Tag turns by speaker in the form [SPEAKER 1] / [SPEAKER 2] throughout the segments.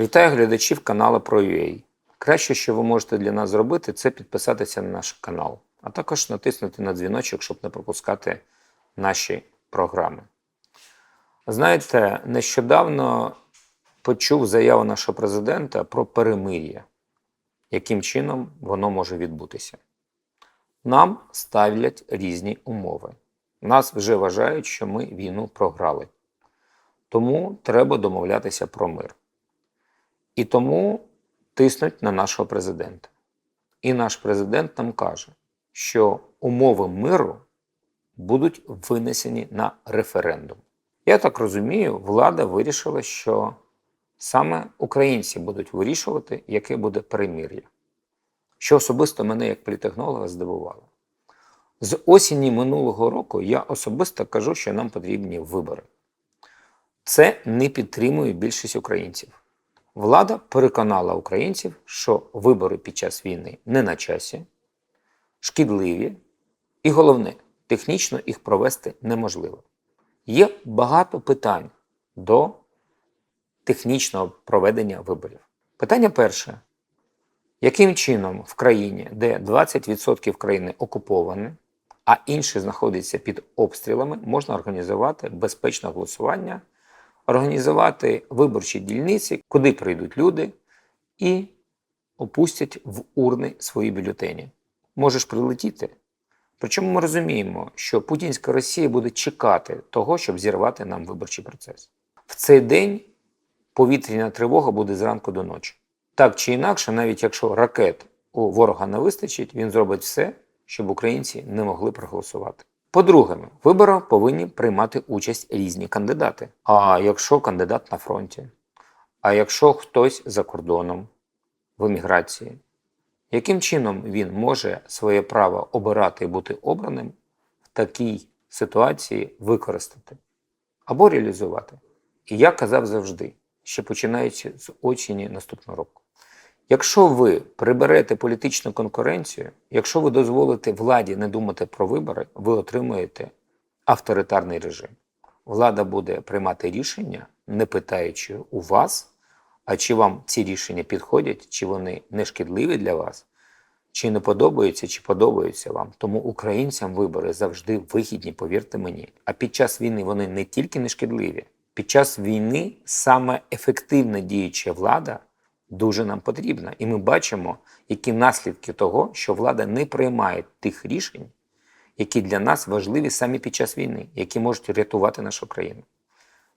[SPEAKER 1] Вітаю глядачів каналу ProUA. Краще, що ви можете для нас зробити, це підписатися на наш канал, а також натиснути на дзвіночок, щоб не пропускати наші програми. Знаєте, нещодавно почув заяву нашого президента про перемир'я, яким чином воно може відбутися. Нам ставлять різні умови. Нас вже вважають, що ми війну програли. Тому треба домовлятися про мир. І тому тиснуть на нашого президента. І наш президент нам каже, що умови миру будуть винесені на референдум. Я так розумію, влада вирішила, що саме українці будуть вирішувати, яке буде перемир'я. Що особисто мене як політехнолога здивувало. З осені минулого року я особисто кажу, що нам потрібні вибори. Це не підтримує більшість українців. Влада переконала українців, що вибори під час війни не на часі, шкідливі, і головне, технічно їх провести неможливо. Є багато питань до технічного проведення виборів. Питання перше: яким чином в країні, де 20% країни окуповані, а інші знаходяться під обстрілами, можна організувати безпечне голосування, організувати виборчі дільниці, куди прийдуть люди і опустять в урни свої бюлетені. Можеш прилетіти. Причому ми розуміємо, що путінська Росія буде чекати того, щоб зірвати нам виборчий процес. В цей день повітряна тривога буде зранку до ночі. Так чи інакше, навіть якщо ракет у ворога не вистачить, він зробить все, щоб українці не могли проголосувати. По-друге, в виборах повинні приймати участь різні кандидати. А якщо кандидат на фронті, а якщо хтось за кордоном в еміграції, яким чином він може своє право обирати і бути обраним в такій ситуації використати або реалізувати? І я казав завжди, що починаючи з осені наступного року. Якщо ви приберете політичну конкуренцію, якщо ви дозволите владі не думати про вибори, ви отримуєте авторитарний режим. Влада буде приймати рішення, не питаючи у вас, а чи вам ці рішення підходять, чи вони не шкідливі для вас, чи не подобаються, чи подобаються вам. Тому українцям вибори завжди вигідні, повірте мені. А під час війни вони не тільки не шкідливі, під час війни саме ефективна діюча влада дуже нам потрібна. І ми бачимо, які наслідки того, що влада не приймає тих рішень, які для нас важливі саме під час війни, які можуть рятувати нашу країну.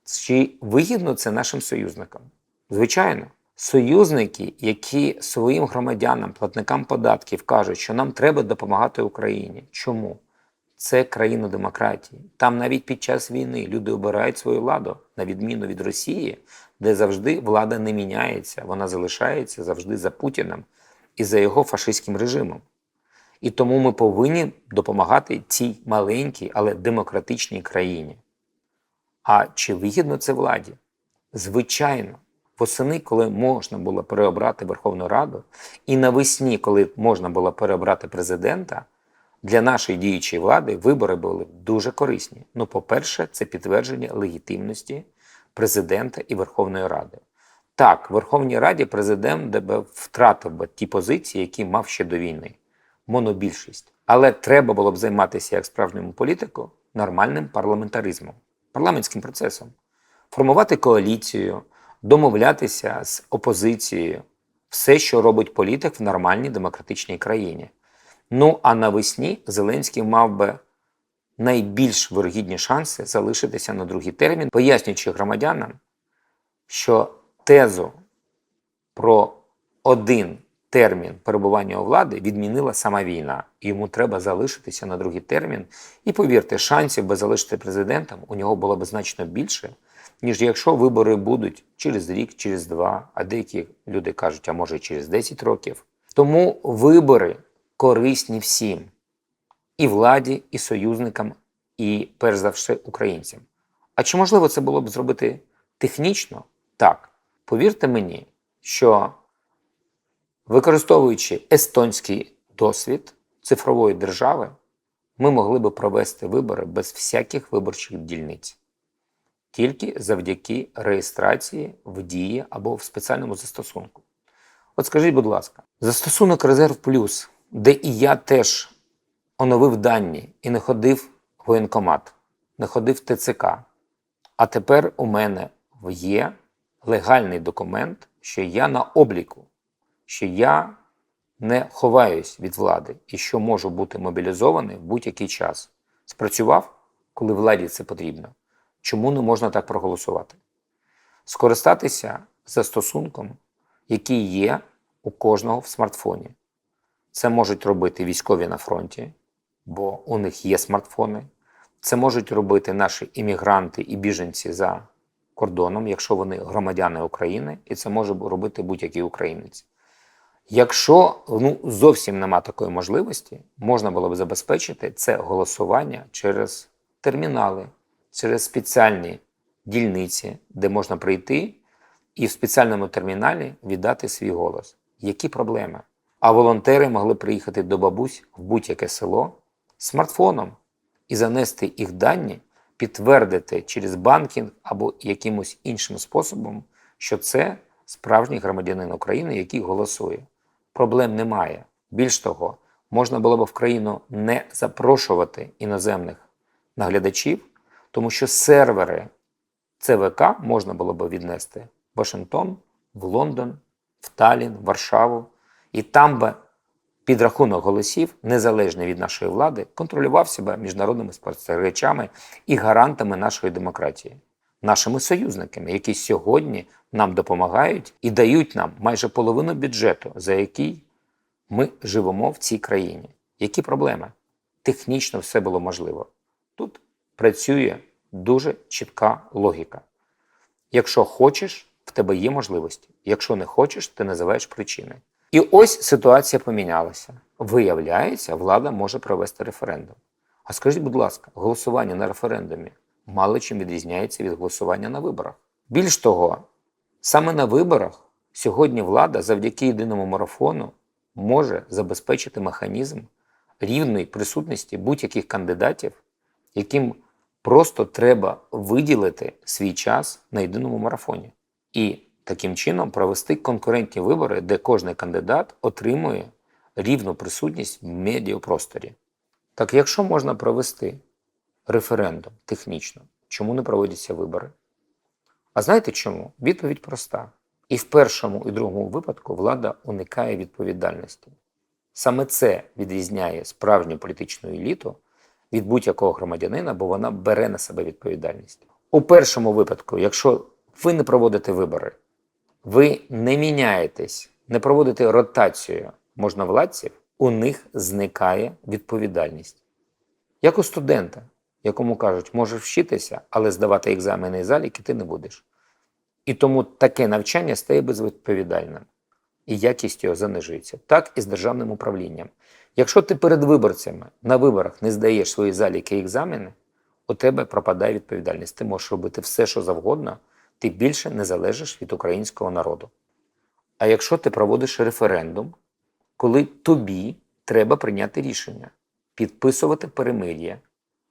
[SPEAKER 1] Чи вигідно це нашим союзникам? Звичайно, союзники, які своїм громадянам, платникам податків кажуть, що нам треба допомагати Україні. Чому? Це країна демократії. Там навіть під час війни люди обирають свою владу, на відміну від Росії, де завжди влада не міняється, вона залишається завжди за Путіним і за його фашистським режимом. І тому ми повинні допомагати цій маленькій, але демократичній країні. А чи вигідно це владі? Звичайно, восени, коли можна було переобрати Верховну Раду, і навесні, коли можна було переобрати президента, для нашої діючої влади вибори були дуже корисні. Ну, по-перше, це підтвердження легітимності президента і Верховної Ради. Так, в Верховній Раді президент би втратив би ті позиції, які мав ще до війни, монобільшість. Але треба було б займатися як справжньому політику нормальним парламентаризмом, парламентським процесом, формувати коаліцію, домовлятися з опозицією, все, що робить політик в нормальній демократичній країні. Ну а навесні Зеленський мав би найбільш вирогідні шанси залишитися на другий термін, пояснюючи громадянам, що тезу про один термін перебування у влади відмінила сама війна. Йому треба залишитися на другий термін. І повірте, шансів би залишити президентом у нього було б значно більше, ніж якщо вибори будуть через рік, через два, а деякі люди кажуть, а може через 10 років. Тому вибори корисні всім і владі, і союзникам, і перш за все українцям. А чи можливо це було б зробити технічно? Так. Повірте мені, що використовуючи естонський досвід цифрової держави, ми могли би провести вибори без всяких виборчих дільниць. тільки завдяки реєстрації в дії або в спеціальному застосунку. От скажіть, будь ласка, застосунок Резерв Плюс, де і я теж оновив дані і не ходив в воєнкомат, не ходив в ТЦК. А тепер у мене є легальний документ, що я на обліку, що я не ховаюсь від влади і що можу бути мобілізований в будь-який час. Спрацював, коли владі це потрібно. Чому не можна так проголосувати? Скористатися застосунком, який є у кожного в смартфоні. Це можуть робити військові на фронті, бо у них є смартфони. Це можуть робити наші іммігранти і біженці за кордоном, якщо вони громадяни України, і це може робити будь-який українець. Якщо ну, зовсім нема такої можливості, можна було б забезпечити це голосування через термінали, через спеціальні дільниці, де можна прийти і в спеціальному терміналі віддати свій голос. Які проблеми? А волонтери могли приїхати до бабусь в будь-яке село смартфоном і занести їх дані, підтвердити через банкінг або якимось іншим способом, що це справжній громадянин України, який голосує. Проблем немає. Більш того, можна було б в країну не запрошувати іноземних наглядачів, тому що сервери ЦВК можна було б віднести в Вашингтон, в Лондон, в Талін, в Варшаву, і там би підрахунок голосів, незалежний від нашої влади, контролював себе міжнародними спостерігачами і гарантами нашої демократії, нашими союзниками, які сьогодні нам допомагають і дають нам майже половину бюджету, за який ми живемо в цій країні. Які проблеми? Технічно все було можливо. Тут працює дуже чітка логіка. Якщо хочеш, в тебе є можливості. Якщо не хочеш, ти називаєш причини. І ось ситуація помінялася. Виявляється, влада може провести референдум. А скажіть, будь ласка, голосування на референдумі мало чим відрізняється від голосування на виборах. Більш того, саме на виборах сьогодні влада завдяки єдиному марафону може забезпечити механізм рівної присутності будь-яких кандидатів, яким просто треба виділити свій час на єдиному марафоні. І таким чином провести конкурентні вибори, де кожен кандидат отримує рівну присутність в медіапросторі. Так якщо можна провести референдум технічно, чому не проводяться вибори? А знаєте чому? Відповідь проста. І в першому і другому випадку влада уникає відповідальності. Саме це відрізняє справжню політичну еліту від будь-якого громадянина, бо вона бере на себе відповідальність. У першому випадку, якщо ви не проводите вибори, ви не міняєтесь, не проводите ротацію можновладців, у них зникає відповідальність. Як у студента, якому кажуть, можеш вчитися, але здавати екзамени і заліки ти не будеш. І тому таке навчання стає безвідповідальним. І якість його занижується. Так і з державним управлінням. Якщо ти перед виборцями на виборах не здаєш свої заліки і екзамени, у тебе пропадає відповідальність. Ти можеш робити все, що завгодно, ти більше не залежиш від українського народу. А якщо ти проводиш референдум, коли тобі треба прийняти рішення, підписувати перемир'я,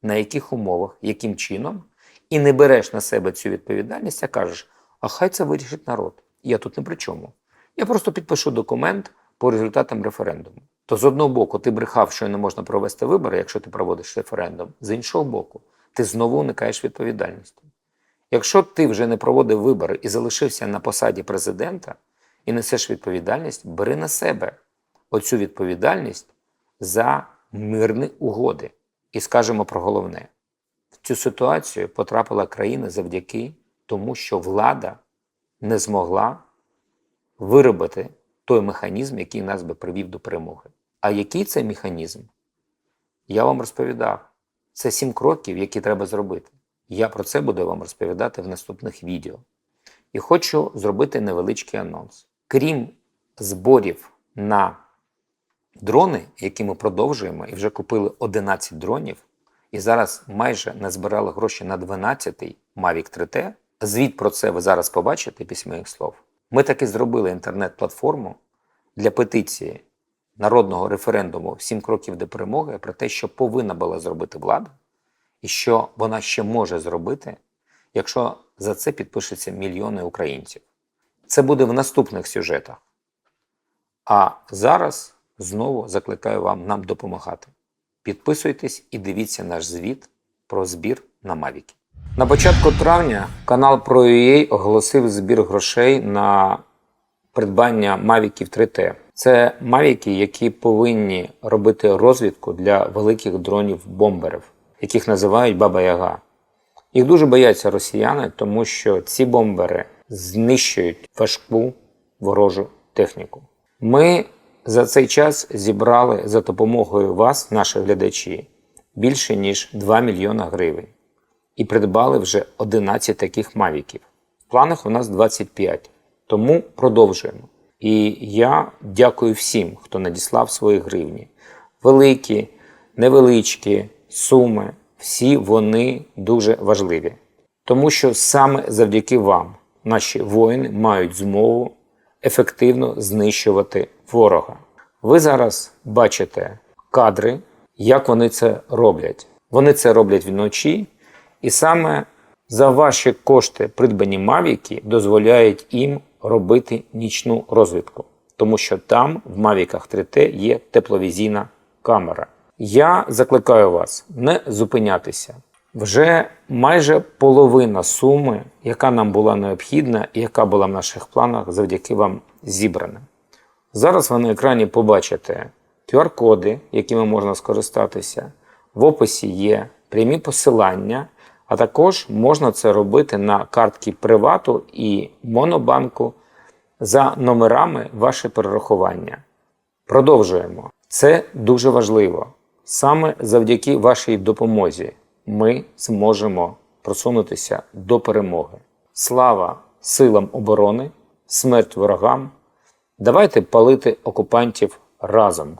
[SPEAKER 1] на яких умовах, яким чином, і не береш на себе цю відповідальність, а кажеш, а хай це вирішить народ. Я тут не при чому. Я просто підпишу документ по результатам референдуму. То з одного боку, ти брехав, що не можна провести вибори, якщо ти проводиш референдум, з іншого боку, ти знову уникаєш відповідальності. Якщо ти вже не проводив вибори і залишився на посаді президента і несеш відповідальність, бери на себе оцю відповідальність за мирні угоди. І скажемо про головне: в цю ситуацію потрапила країна завдяки тому, що влада не змогла виробити той механізм, який нас би привів до перемоги. А який це механізм? Я вам розповідав. Це сім кроків, які треба зробити. Я про це буду вам розповідати в наступних відео. І хочу зробити невеличкий анонс. Крім зборів на дрони, які ми продовжуємо, і вже купили 11 дронів, і зараз майже назбирали гроші на 12-й Mavic 3T. Звіт про це ви зараз побачите після моїх слов. Ми таки зробили інтернет-платформу для петиції народного референдуму «7 кроків до перемоги про те, що повинна була зробити влада, і що вона ще може зробити, якщо за це підпишуться мільйони українців. Це буде в наступних сюжетах. А зараз знову закликаю вам нам допомагати. Підписуйтесь і дивіться наш звіт про збір на Мавіки. На початку травня канал ProUA оголосив збір грошей на придбання Мавіків 3T. Це Мавіки, які повинні робити розвідку для великих дронів-бомберів, яких називають Баба Яга. Їх дуже бояться росіяни, тому що ці бомбери знищують важку ворожу техніку. Ми за цей час зібрали за допомогою вас, наші глядачі, більше ніж 2 мільйона гривень і придбали вже 11 таких мавіків. В планах у нас 25, тому продовжуємо. І я дякую всім, хто надіслав свої гривні. Великі, невеличкі суми, всі вони дуже важливі. Тому що саме завдяки вам наші воїни мають змогу ефективно знищувати ворога. Ви зараз бачите кадри, як вони це роблять. Вони це роблять вночі, і саме за ваші кошти придбані мавіки дозволяють їм робити нічну розвідку, тому що там в мавіках 3T є тепловізійна камера. Я закликаю вас не зупинятися. Вже майже половина суми, яка нам була необхідна і яка була в наших планах, завдяки вам зібрана. Зараз ви на екрані побачите QR-коди, якими можна скористатися. В описі є прямі посилання, а також можна це робити на картки Привату і Монобанку за номерами ваше перерахування. Продовжуємо. Це дуже важливо. Саме завдяки вашій допомозі ми зможемо просунутися до перемоги. Слава силам оборони, смерть ворогам! Давайте палити окупантів разом.